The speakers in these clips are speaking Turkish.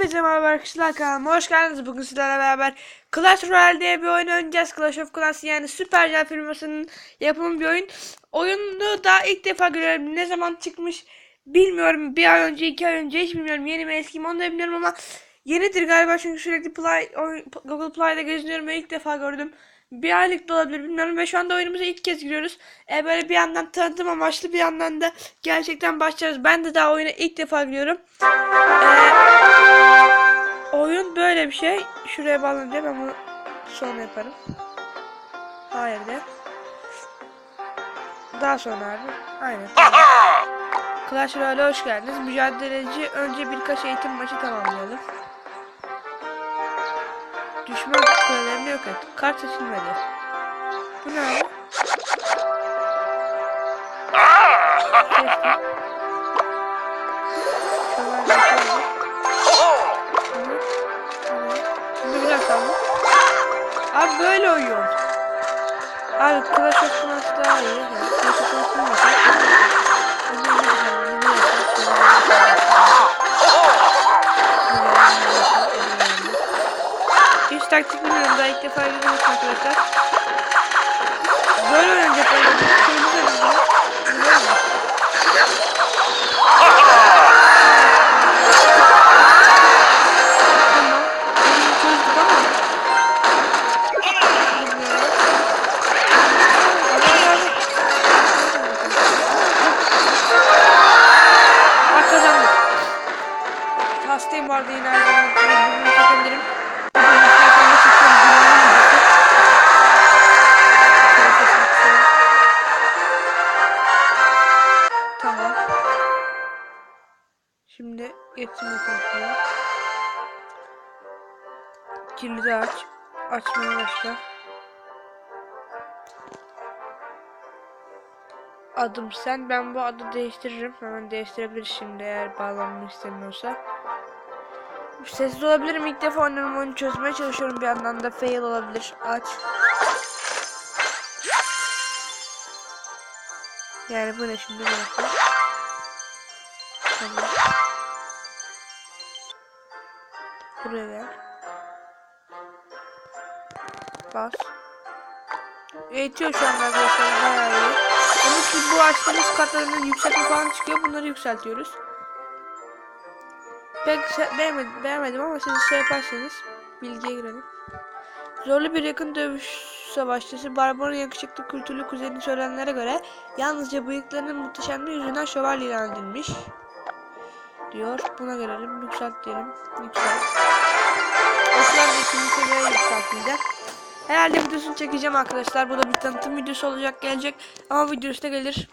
Hepinize merhaba arkadaşlar kanalıma hoş geldiniz. Bugün sizlerle beraber Clash Royale diye bir oyun oynayacağız. Clash of Clans yani Supercell firmasının yapımı bir oyun. Oyunu daha ilk defa görüyorum. Ne zaman çıkmış bilmiyorum. Bir ay önce, iki ay önce hiç bilmiyorum. Yeni mi eski mi onu da bilmiyorum ama yenidir galiba çünkü sürekli Play, Google Play'da geziniyorum ve ilk defa gördüm. Bir aylık da olabilir bilmiyorum ve şu anda oyunumuza ilk kez giriyoruz. E, böyle bir yandan tanıtım amaçlı bir yandan da gerçekten başlarız. Ben de daha oyuna ilk defa giriyorum. Eee Oyun böyle bir şey. Şuraya bağlanacağım ben bunu sonra yaparım. Hayır de. Daha sonra abi. Aynen. Clash Royale'e hoş geldiniz. Mücadeleci önce birkaç eğitim maçı tamamlayalım. Düşman kulelerini yok et. Kart seçilmedi. Bu ne abi? Abi. Böyle oyun. Abi Clash of Clans daha iyi. Clash of Clans'ın bakalım. Hiç taktik bilmiyorum daha ilk defa gidiyoruz arkadaşlar. Böyle oynayacak oyun. Kırmızı da bilmiyorum. Biliyor Adım sen. Ben bu adı değiştiririm. Hemen değiştirebilir şimdi eğer bağlanmak istemiyorsa. Sessiz olabilirim. İlk defa oynuyorum. Oyunu çözmeye çalışıyorum. Bir yandan da fail olabilir. Aç. Yani bu ne şimdi? Bir dakika. Tamam. Buraya gel. Bas. Eğitiyor şu anda arkadaşlar bayağı iyi. Ama ki bu açtığımız kartlarının yükseltme falan çıkıyor. Bunları yükseltiyoruz. Pek se- beğenmedim, beğenmedim ama siz şey yaparsanız bilgiye girelim. Zorlu bir yakın dövüş savaşçısı Barbar'ın yakışıklı kültürlü kuzeni söylenenlere göre yalnızca bıyıklarının muhteşemliği yüzünden şövalye ilan edilmiş. Diyor. Buna gelelim. Yükselt diyelim. Yükselt. Oklar da ikinci seviyeye yükseltildi. Herhalde videosunu çekeceğim arkadaşlar. Bu da bir tanıtım videosu olacak gelecek. Ama videosu da gelir.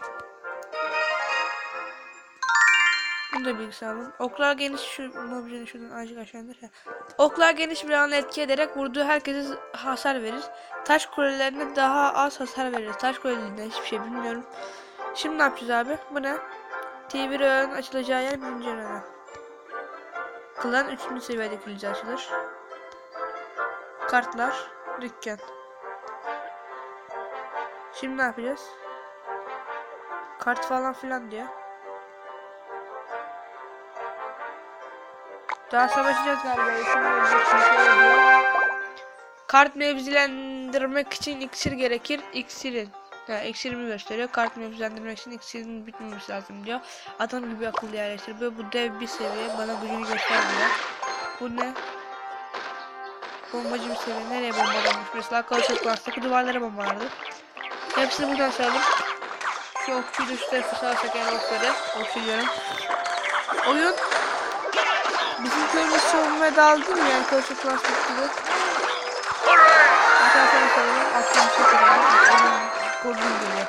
Bunu da bilgisayarım. Oklar geniş şu mobilini şuradan azıcık aşağı indir. Heh. Oklar geniş bir alana etki ederek vurduğu herkese hasar verir. Taş kulelerine daha az hasar verir. Taş kulelerinden hiçbir şey bilmiyorum. Şimdi ne yapacağız abi? Bu ne? TV ön açılacağı yer birinci öğrenen. Klan 3. seviyede kilidi açılır. Kartlar, dükkan. Şimdi ne yapacağız? Kart falan filan diyor. Daha savaşacağız galiba. Kart mevzilendirmek için iksir gerekir. İksirin. Ya iksirimi gösteriyor. Kart mevzilendirmek için iksirin bitmemesi lazım diyor. Adam gibi akıllı yerleştiriyor. Bu dev bir seviye. Bana gücünü göstermiyor. Bu ne? Bombacı bir seviye. Nereye bombalanmış? Mesela Kalışık Class'taki duvarlara bombalardı. Hepsini buradan sayalım. Şu okçuyu da şu tarafa sağsak yani okları. Okçu. Oyun Bizim köyümüz savunmaya dağıldı mı yani Kalışık Class'taki gibi? Bir tane sana soralım. Aklım bir soralım. Onun Goblin geliyor.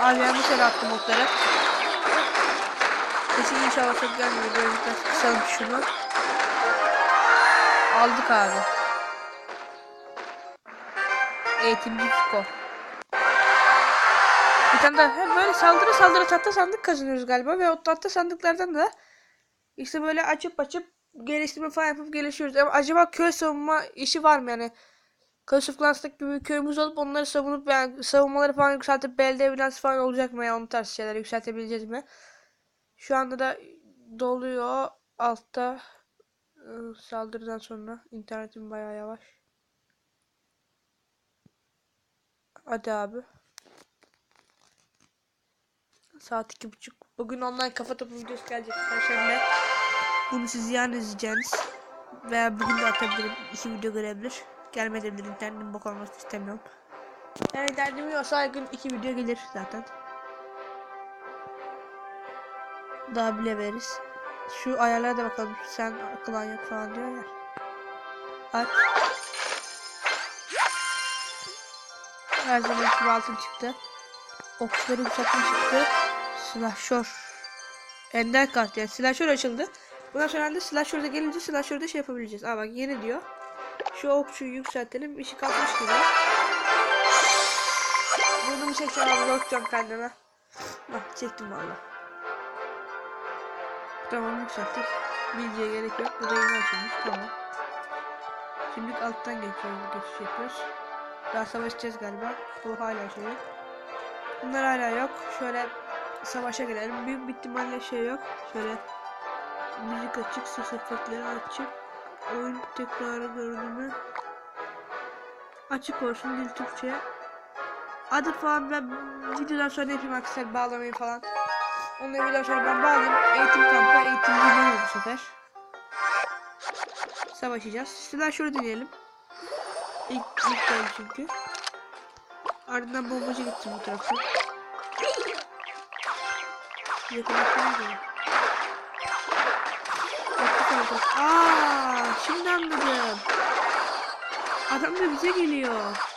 Abi yanlış yere attım okları. Kesin inşallah çok gelmiyor. Böyle biraz kısalım şunu. Aldık abi. Eğitimci Fiko. Bir tane daha hem böyle saldırı saldırı tahta sandık kazanıyoruz galiba ve o tahta sandıklardan da işte böyle açıp açıp geliştirme falan yapıp gelişiyoruz. Ama acaba köy savunma işi var mı yani? Clash of Clans'taki gibi köyümüz olup onları savunup yani savunmaları falan yükseltip belediye binası falan olacak mı ya? Onu tarz şeyler yükseltebileceğiz mi? Şu anda da doluyor. altta saldırıdan sonra internetim bayağı yavaş. Hadi abi. Saat iki buçuk. Bugün online kafa topu videosu gelecek Perşembe. Bunu siz yarın izleyeceğiniz. Veya bugün de atabilirim. İki video gelebilir. Gelmeyebilir. İnternetin bok olmasını istemiyorum. Yani internetim yoksa gün iki video gelir zaten. Daha bile veririz. Şu ayarlara da bakalım. Sen akılan yok falan diyor ya. Aç. Her zaman gibi altın çıktı. Okçuları yükseltme çıktı. Slasher. Ender kart yani slasher açıldı. Bundan sonra da slasher'da gelince slasher'da şey yapabileceğiz. Aa bak yeni diyor. Şu okçuyu yükseltelim. İşi kalkmış gibi. Bunu çekeceğim abi bakacağım kendime. Bak çektim valla. Tamam yükselttik. Bilgiye gerek yok. Bu da yeni açılmış. Tamam. Şimdi alttan geçiyoruz. Geçiş yapıyoruz. Daha savaşacağız galiba. Bu hala şey yok. Bunlar hala yok. Şöyle savaşa girelim. Büyük bir ihtimalle şey yok. Şöyle müzik açık, ses efektleri açık. Oyun tekrarı görünümü açık olsun dil Türkçe. Adı falan ben videodan sonra yapayım arkadaşlar bağlamayı falan. Onları sonra ben bağlayayım. Eğitim kampı, eğitimci ne bu sefer? Savaşacağız. Silah şöyle deneyelim. İlk, ilk geldi çünkü. Ardından bombacı gittim bu tarafa. Yakınlaştırma gibi. Aaa şimdi anladım. Adam da bize geliyor.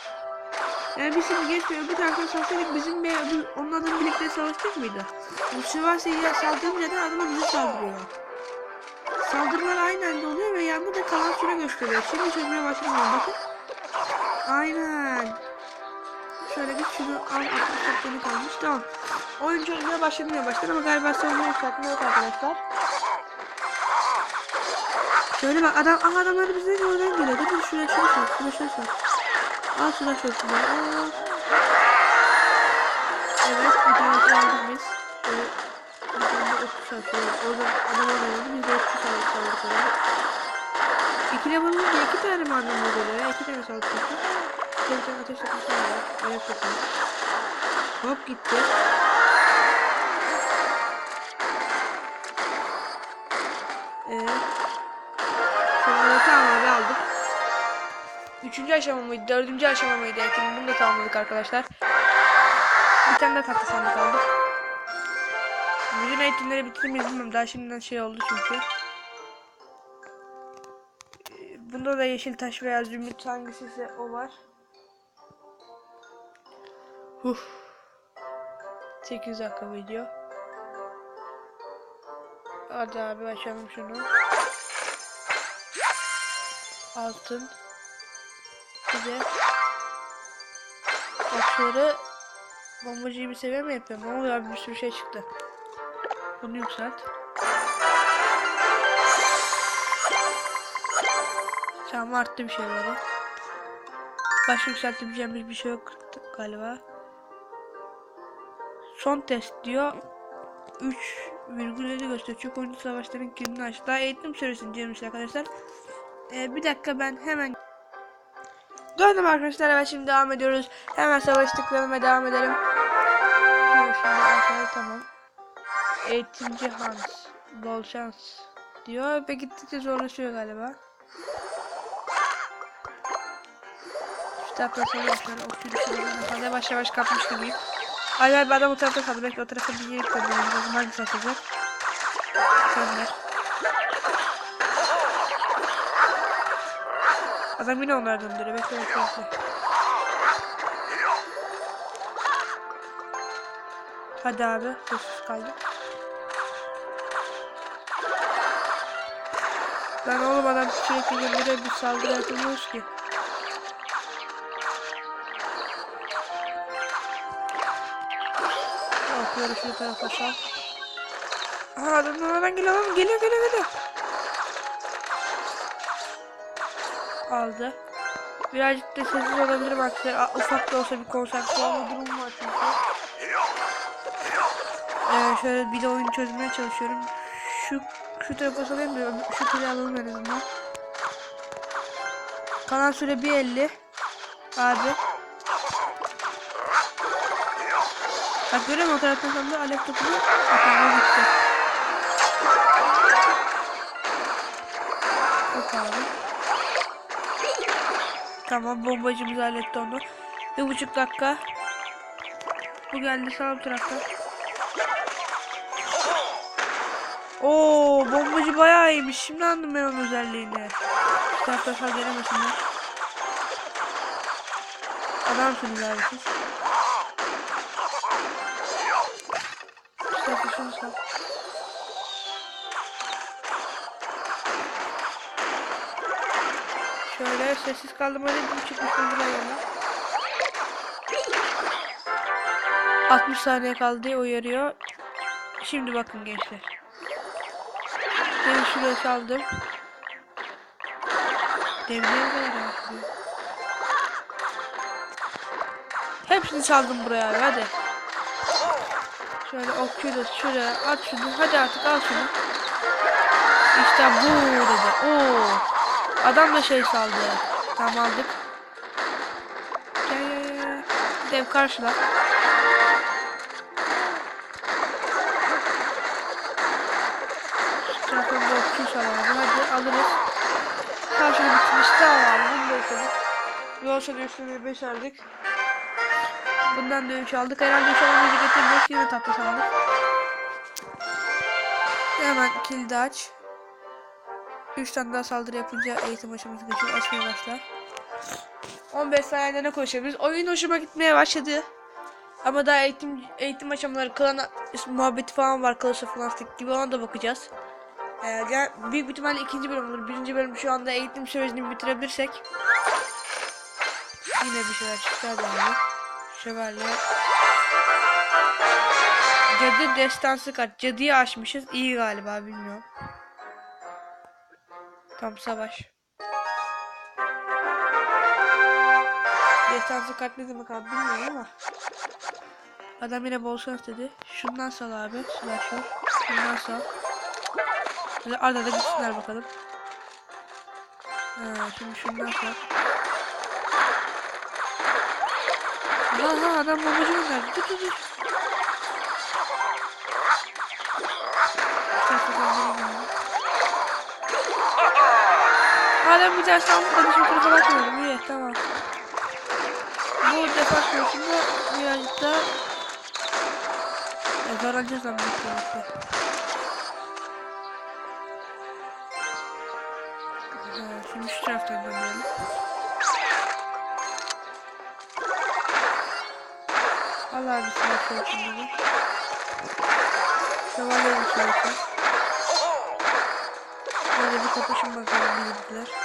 Yani biz şimdi geçmiyor bir taraftan savaştık bizim bir, bir onun birlikte savaştık mıydı? Bu Sivas'a saldırınca da adama bize saldırıyor. Saldırılar aynı anda oluyor ve yanında da kalan süre gösteriyor. Şimdi çözmeye başlıyorum bakın. Aynen. Şöyle bir şunu al 60 dakikanı kalmış tamam. Oyun çözmeye başladım yavaştan ama galiba savunma yükseltme yok arkadaşlar. Şöyle bak adam aha adamlar bize oradan geliyor. Dur şuraya sor. Şuraya şunu sor. Al şuna sor. Al. Evet tanesi aldık biz. Şöyle bir tane de okçu satıyor. Orada adam öldü. Biz de okçu sağlık sağlık olarak. İki level olunca iki tane mi anlamda geliyor ya? İki tane sağlık satıyor. Bir ateş atmışlar var. Ayak satıyor. Hop gitti. Evet. Şöyle tamam abi aldık. Üçüncü aşama mıydı? Dördüncü aşama mıydı? Eğitim bunu da tamamladık arkadaşlar. Bir tane de tatlı sandık aldık. Bütün eğitimleri bitirdim bilmiyorum. Daha şimdiden şey oldu çünkü. Bunda da yeşil taş veya zümrüt hangisi ise o var. Huh. 8 dakika video. Hadi abi açalım şunu. Altın. Bir de okçuları bombacıyı bir seviye mi yapıyorum? Ne oluyor abi bir sürü şey çıktı. Bunu yükselt. Tamam arttı bir şeyleri. Başka yükseltebileceğimiz bir şey yok galiba. Son test diyor. 3,7 gösteriyor. Çok oyuncu savaşların kilidini açtı. Daha eğitim diyormuş arkadaşlar. Ee, bir dakika ben hemen Döndüm arkadaşlar evet şimdi devam ediyoruz. Hemen savaştıklarıma devam edelim. Şimdi aşağıda tamam. Eğitimci Hans. Bol şans diyor ve gittikçe zorlaşıyor galiba. Şu tarafta savaşlar okçu düşürüyorlar. Fazla yavaş yavaş kapmış gibiyim. Hayır bir adam o tarafta kaldı. Belki o tarafa bir yere koyalım. O zaman hangisi açacak? Sönder. Adam yine onları döndürüyor. Bekle bekle bekle. Hadi abi. Sessiz kaldı. Lan oğlum adam sürekli gönderiyor. Bir saldırı yapamıyoruz ki. Okuyorum şu tarafa sal. Aha adam oradan geliyor. Geliyor geliyor geliyor. Aldı. Birazcık da sessiz olabilirim arkadaşlar. Ufak da olsa bir konsantre olma durumu var çünkü. Ee, şöyle bir de oyun çözmeye çalışıyorum. şu şu tarafa salayım da şu kule alalım en azından. Kalan süre 1.50. Abi. Bak görüyor musun o taraftan sonra alev topunu atama gitti. Yok abi. Tamam bombacımız halletti onu. Bir buçuk dakika. Bu geldi sağ taraftan. Oo bombacı bayağı iyiymiş. Şimdi anladım ben onun özelliğini. Taraftan sağ gelemesinler. Adamsınız abi siz. Şunu sağ. Şöyle sessiz kaldım hadi bir çıkmış öldüren yana. 60 saniye kaldı diye uyarıyor. Şimdi bakın gençler. Ben şuraya saldım. Kadar yapıyor. Hepsini saldım buraya abi hadi. Şöyle okçuyla şuraya at şunu. Hadi artık al şunu. İşte bu dedi. Oo. Adam da şey saldı. Tamam aldık. Dev karşıla. Şu bir okçu salalım. Hadi alırız. Karşıda bitmiş. Tamam abi. Bunu da yapalım. Yolsa da üstüne beşerdik. Bundan da 3 aldık. Herhalde 3 alamayınca getirmiyoruz. Yine tatlı sandık. Hemen kilidi aç. 3 tane daha saldırı yapınca eğitim aşaması geçiyor. Açmaya başlar. 15 saniyede ne konuşabiliriz? Oyun hoşuma gitmeye başladı. Ama daha eğitim eğitim aşamaları klan muhabbeti falan var. Clash of gibi ona da bakacağız. Ee, yani büyük bir ihtimalle ikinci bölüm olur. Birinci bölüm şu anda eğitim sürecini bitirebilirsek. Yine bir şeyler hadi abi. Şövalye. Cadı destansı kart. Cadıyı aşmışız. İyi galiba bilmiyorum. Tam savaş. Destansı kart ne demek abi bilmiyorum ama. Adam yine bol şans dedi. Şundan sal abi. Slash var. Şundan sal. Böyle arada da gitsinler bakalım. Ha, şimdi şundan sal. Aha adam bombacı gönderdi. Dur dur dur. Bir tane sandık da şu tarafa bakmıyorum. İyi tamam. Bu defans konusunda birazcık da e, zorlanacağız ama işte. Ha, Şimdi şu taraftan dönelim. Allah abi silah koysun dedi. Şövalye bir yapar. Böyle bir kapışın bakalım bizimkiler.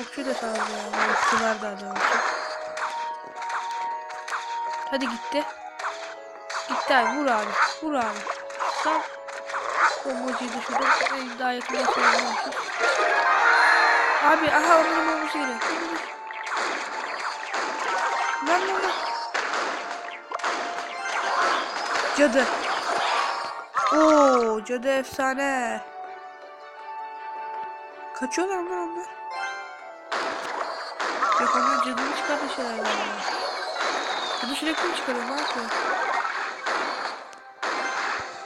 Okçu da sağlıyor yani. Okçular daha doğrusu. Hadi gitti. Gitti abi vur abi. Vur abi. Sağ. Bombacıyı şurada en daha yakında söylemişiz. Abi aha onların bombası geliyor. Lan lan lan. Cadı. Oo, cadı efsane. Kaçıyorlar mı onlar? Yok onlar cadını çıkardı şeyler galiba. Cadı sürekli mi çıkarıyor? Ne yapıyor?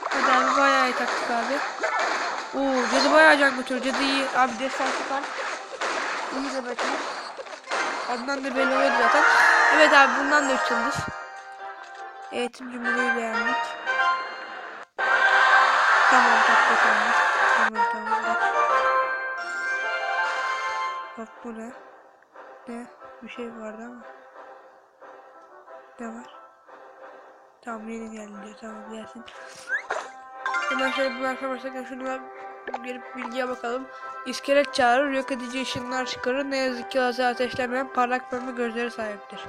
Hadi abi bayağı iyi taktik abi. Oo, cadı bayağı can götürüyor. Cadı iyi. Abi destansı kan. İyi de bakın. Adından da belli oluyordu zaten. Evet abi bundan da 3 yıldız. Eğitim cumhuruyla yendik. Tamam tatlı tamam. Tamam tamam. Bak bu ne? Ne? Bir şey vardı ama. Ne var? Tamam yeni geldi diyor. Tamam gelsin. Hemen şöyle bir arkadaşlar şuna gelip bilgiye bakalım. İskelet çağırır, yok edici ışınlar çıkarır. Ne yazık ki lazer ateşlemeyen parlak pembe gözleri sahiptir.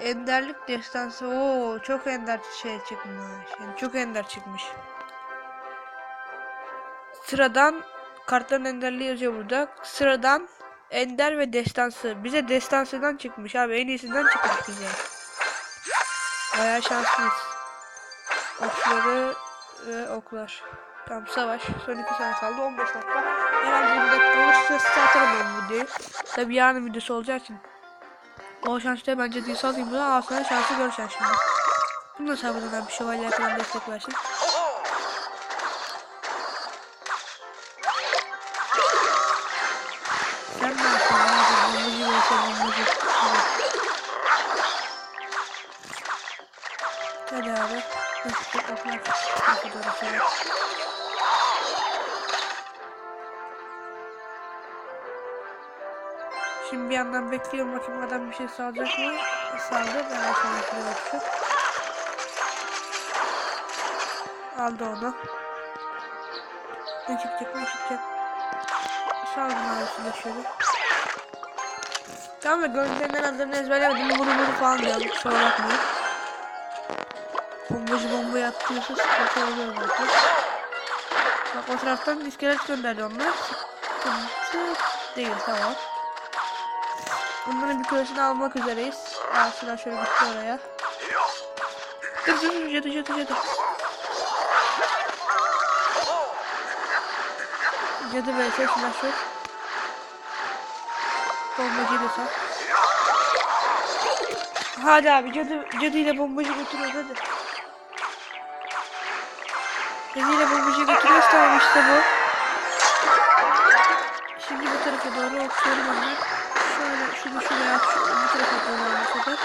Enderlik destansı. Oo, çok ender şey çıkmış. Yani çok ender çıkmış. Sıradan kartların enderliği yazıyor burada. Sıradan ender ve destansı. Bize destansıdan çıkmış abi. En iyisinden çıkmış bize. Bayağı şanslıyız. Okçuları ve oklar. Tamam savaş. Son 2 sene kaldı. 15 dakika. Herhalde 20 dakika olursa size atarım ben videoyu. Tabi yarın videosu olacağı için. O şanslı bence değil salayım bunu. Al sana şansı göreceksin şimdi. Bunu da sabırdan bir şövalye falan destek versin. Yandan bekliyorum bakayım adam bir şey sağlayacak mı? Sağladı. Ben aşağıya bakıyorum. Aldı onu. Ne çıkacak ne çıkacak? Sağladım arasında şöyle. Tamam da görüntülerin adlarını ezberlemedim. Bunu bunu falan diyorum. Kusura bakmayın. Bombacı bombayı attıysa sıkıntı oluyor zaten. Bak o taraftan iskelet gönderdi onlar. Sıkıntı değil tamam. Bunların bir kölesini almak üzereyiz. Aslında şöyle gitti oraya. Dur dur dur cadı cadı cadı. Cadı vs slasher. Bombacı da sal. Hadi abi cadı, cadı ile bombacı götürüyoruz hadi. Cadı ile bombacı götürüyoruz tamam işte bu. Şimdi bu tarafa doğru okşuyorum onlar. Şöyle şunu şuraya şu, bu tarafa doğru bu sefer.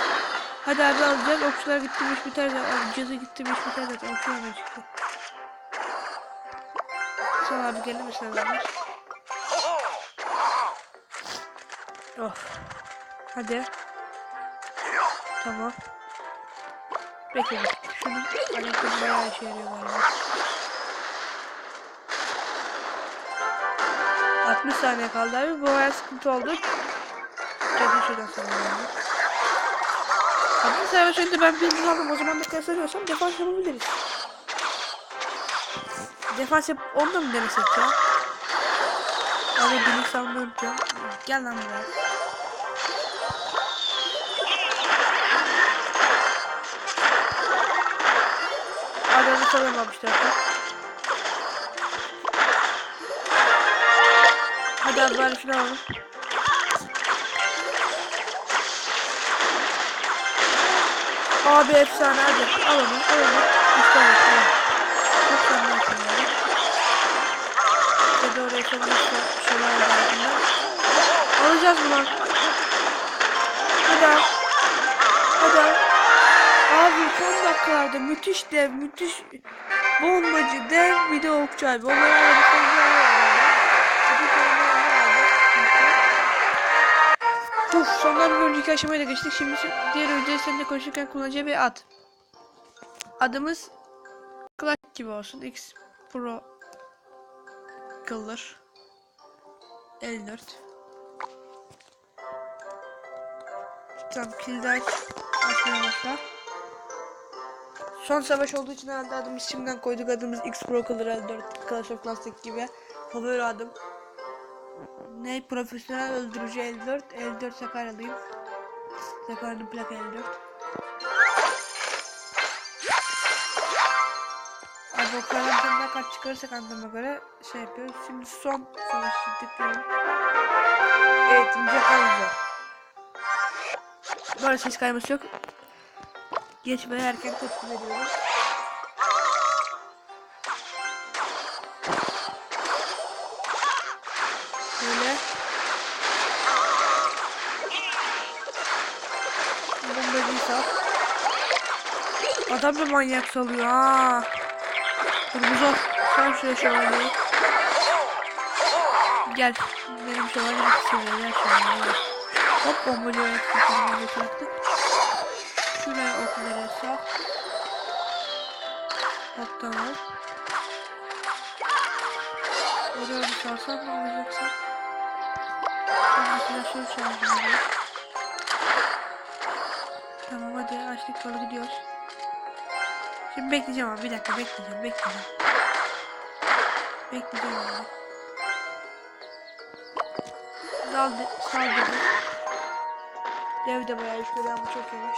Hadi abi alacağız. Okçular gitmiş biter zaten. Cadı gitmiş biter zaten. Okçular da çıktı. Sonra abi gelir misin beraber? Of. Hadi. Tamam. Bekle. Şunu alakası bayağı işe yarıyor galiba. 60 saniye kaldı abi. Bu bayağı sıkıntı oldu. Şuradan sanıyorum. Abi sen şimdi ben bir aldım. O zaman da kazanıyorsam defans yapabiliriz. Defans yap... Onu da mı denesek ya? Abi bilik sandığı unutuyorum. Gel lan buraya. Adamı savunmamışlar. Hadi abi bari şunu alalım. Abi efsane hadi. Al onu al onu. İşte bu. Tamam. Çok sen ne yapıyorsun abi? Ya da oraya çalmışsa şeyler altında. Alacağız bunu. Hadi abi. Hadi abi. Abi son dakikalarda müthiş dev, müthiş bombacı, dev bir de okçu abi. Onları aradı, Uf, sondan bir önceki aşamaya da geçtik. Şimdi diğer öncesi seninle konuşurken kullanacağı bir ad. Adımız Clutch gibi olsun. X Pro Kılır 54 Tamam kilidi aç Son savaş olduğu için herhalde adımız şimdiden koyduk adımız X Pro Kılır 54 Clash of Classic gibi Favori adım Ne profesyonel öldürücü 54 54 Sakaryalıyım Sakarya'nın plaka 54 Abi o karantinada kaç çıkarırsak anlama göre şey yapıyoruz. Şimdi son savaşı tıklıyorum. Evet ince kalacak. Bu arada ses kayması yok. Geçmeye erken tepki veriyorum. Bombacıyı sal. Adam da manyak salıyor ha. Kırmızı ol. Sen şuraya şövalyeyi. Gel. Benim şövalye bir seviyor. Gel şövalye. Gel. Hop bombacı yaptı. Kırmızı yaptı. Şuraya okları sal. Hop tamam. Oraya bir salsam mı alacaksın? Ben mesela şunu çaldım. Tamam odaya açtık doğru gidiyoruz. Şimdi bekleyeceğim abi bir dakika bekleyeceğim bekleyeceğim. Bekleyeceğim abi. Daldı saldırdı. Dev de bayağı iş görüyor ama çok yavaş.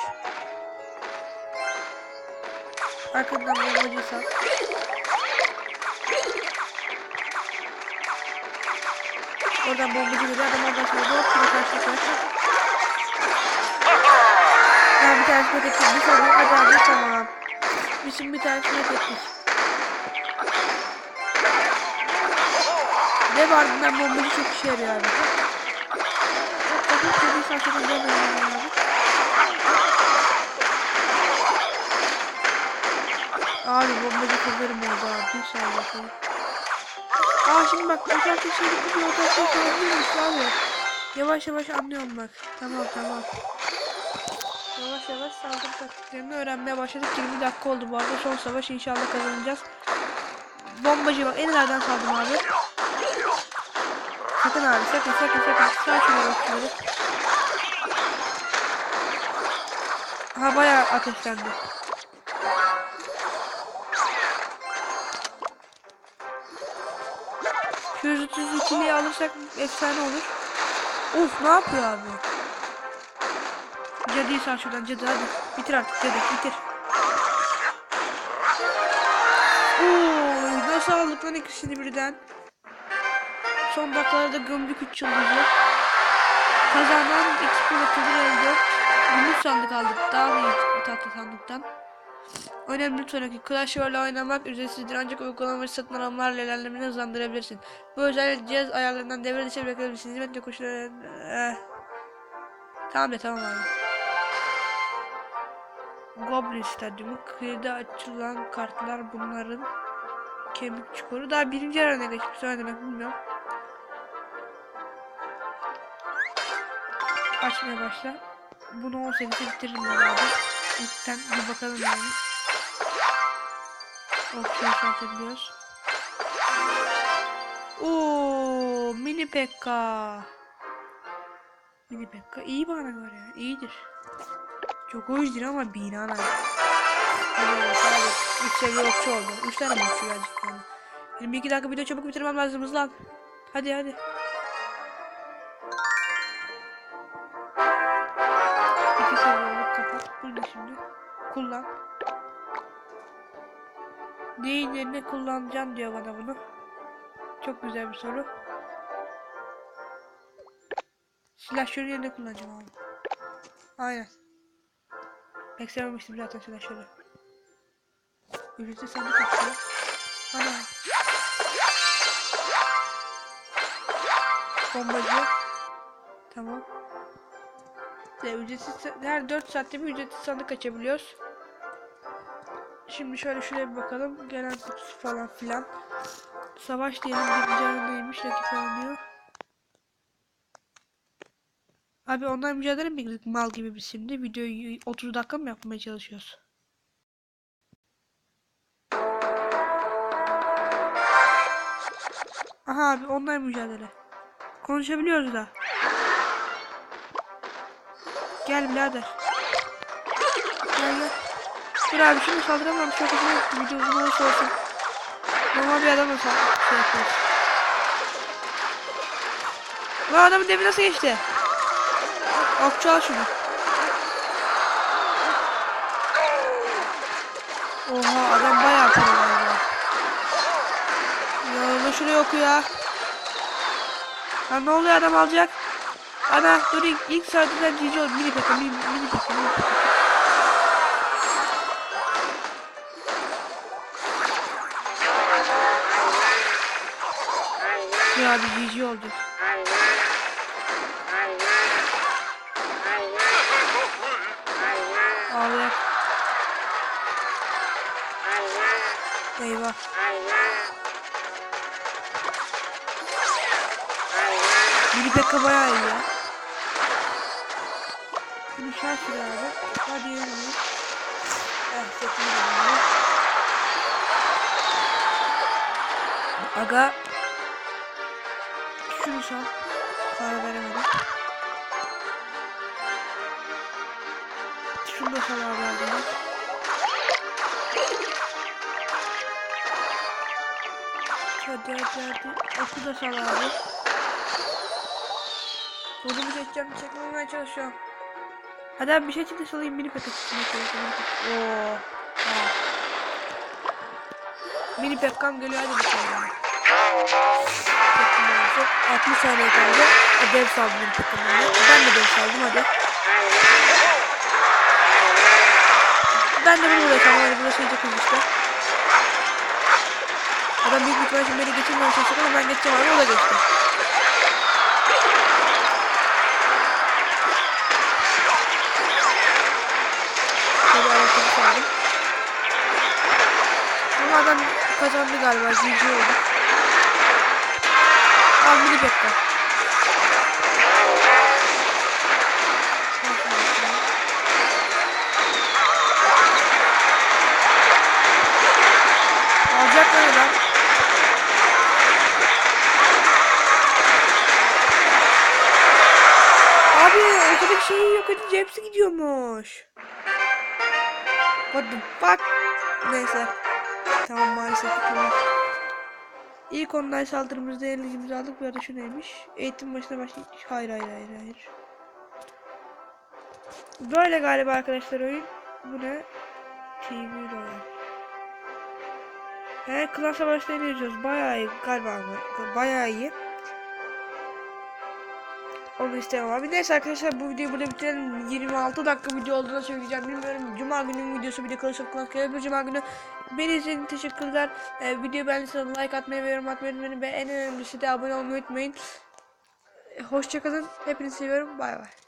Arkadan bombacı sal. Oradan bombacı geliyor adam oradan saldırıyor. Şimdi karşı karşı. Ya bir tanesi met ettik. Bir hadi abi tamam. Bizim bir tanesi met ettik. Dev ardından bombacı çok işe yarıyor abi. Bakın kedi saçını görmeyin abi. Abi bombacı kızarım orada abi. Bir saniye sonra. Aa şimdi bak uçak içeri gidiyor. Uçak içeri abi. Yavaş yavaş anlıyorum bak. Tamam tamam. Yavaş yavaş saldırı taktiklerini öğrenmeye başladık. 20 dakika oldu bu arada. Son savaş inşallah kazanacağız. Bombacı bak en ileriden saldım abi. Sakın abi sakın sakın sakın. Sağ şuna bak şöyle. Ha bayağı ateşlendi. Şu 132'liyi alırsak efsane olur. Of ne yapıyor abi? Cadıyı sar şuradan cadı hadi. Bitir artık cadı bitir. Oo, nasıl aldık lan ikisini birden? Son dakikalarda gömdük 3 yıldızı. Kazanan X Platinum oldu. Gümüş sandık aldık. Daha da iyi tatlı sandıktan. Önemli sonraki Clash Royale oynamak ücretsizdir ancak uygulama ve satın almalarla ilerlemeni hızlandırabilirsin. Bu özellik cihaz ayarlarından devre dışı bırakabilirsin. Hizmet ve koşulları... Eh. Tamam ya tamam abi. Goblin Stadyumu. Kıyıda açılan kartlar bunların kemik çukuru. Daha birinci arana geçmiş. Ne demek bilmiyorum. Açmaya başla. Bunu 18'e bitiririm abi. İlkten bir bakalım yani. Okey atabiliyoruz. Oo, mini pekka. Mini pekka iyi bana göre. iyidir. Çok hoşdur ama bina lan. Hadi hadi. 3 seviye okçu oldu. 3 tane mi okçu yani. 22 dakika video çabuk bitirmem lazım hızlan. Hadi hadi. İki seviyelik kapat. Bu ne şimdi? Kullan. Neyin yerine kullanacağım diyor bana bunu. Çok güzel bir soru. Silahşörü yerine kullanacağım abi. Aynen. Pek sevmemiştim zaten silahşörü. Ücreti sandık açıyor. Ana. Bombacı. Tamam. Ve ücretsiz her 4 saatte bir ücretsiz sandık açabiliyoruz. Şimdi şöyle şuraya bir bakalım. Gelen kutusu falan filan. Savaş diyelim birinci arenaymış. Rakip oynuyor. Abi onlar mücadele mi girdik mal gibi biz şimdi? Videoyu 30 dakika mı yapmaya çalışıyoruz? Aha abi onlar mücadele. Konuşabiliyoruz da. Gel birader. Gel gel. Dur abi şimdi saldıramam. Çok uzun gitti. Video uzun olursa olsun. Normal bir adamla şey yapıyoruz. Bu adamın demin nasıl geçti? Okçu al şunu. Oha adam bayağı para var ya. Ya şuraya oku ya. Ha ne oluyor adam alacak? Ana dur ilk, ilk sırada cici ol. Mini peka mini, mini peka mini peka. Ya abi cici oldu. Eyvah. Mini pekka bayağı iyi ya. Şunu şans abi. Hadi yürüyelim. Eh sesini. Aga. Şunu sal. Karar veremedim. Şunu da sal abi ardından. Hadi hadi hadi. Oku da sal abi. Kolumu çekeceğim, çekmemeye çalışıyorum. Hadi abi bir şey çıktı salayım mini paket çıkmaya çalışıyorum. Oo. Ha. Mini pekkam geliyor hadi bakalım. Maalesef. 60 saniye kaldı. O dev saldı benim takımımda. Ben de dev saldım hadi. Ben de bunu uğraşamam. Hadi burası iyice kızmıştı. Adam büyük ihtimalle şimdi beni geçirmeye çalışacak ama ben geçeceğim abi o da geçti. Ama adam kazandı galiba. GG oldu. Al bunu bekle. Şeyi yok edince hepsi gidiyormuş. What the fuck? Neyse. Tamam maalesef tamam. İlk online saldırımızda elimizde aldık. Bu arada şu neymiş? Eğitim başına başlayış. Hayır hayır hayır hayır. Böyle galiba arkadaşlar oyun. Bu ne? TV oyun. He klan savaşlarını izliyoruz. Bayağı iyi galiba. Bayağı iyi. Onu istemem abi. Neyse arkadaşlar bu videoyu burada bitirelim. 26 dakika video olduğunu söyleyeceğim. Bilmiyorum. Cuma günün videosu bir de of Clans gelebilir. Cuma günü. Beni izlediğiniz teşekkürler. Ee, video beğendiyseniz like atmayı ve yorum atmayı unutmayın. Ve en önemlisi de abone olmayı unutmayın. Hoşçakalın. Hepinizi seviyorum. Bay bay.